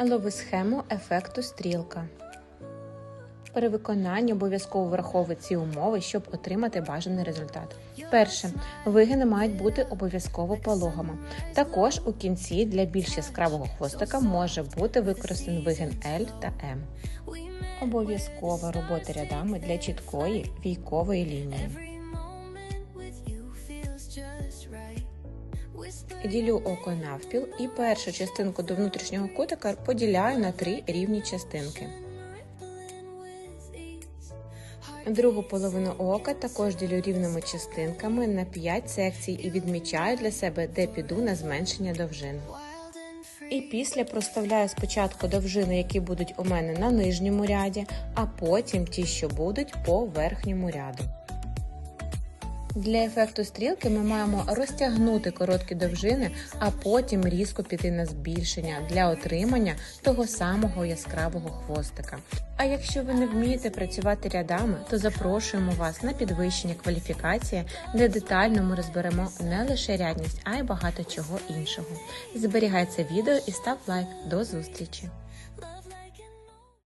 Лови схему ефекту стрілка. При виконанні обов'язково враховуй ці умови, щоб отримати бажаний результат. Перше, вигини мають бути обов'язково пологами. Також у кінці для більш яскравого хвостика може бути використаний вигин L та M. Обов'язкова робота рядами для чіткої війкової лінії. Ділю око навпіл і першу частинку до внутрішнього кутика поділяю на три рівні частинки. Другу половину ока також ділю рівними частинками на 5 секцій і відмічаю для себе, де піду на зменшення довжин. І після проставляю спочатку довжини, які будуть у мене на нижньому ряді, а потім ті, що будуть по верхньому ряду. Для ефекту стрілки ми маємо розтягнути короткі довжини, а потім різко піти на збільшення для отримання того самого яскравого хвостика. А якщо ви не вмієте працювати рядами, то запрошуємо вас на підвищення кваліфікації, де детально ми розберемо не лише рядність, а й багато чого іншого. Зберігай це відео і став лайк. До зустрічі!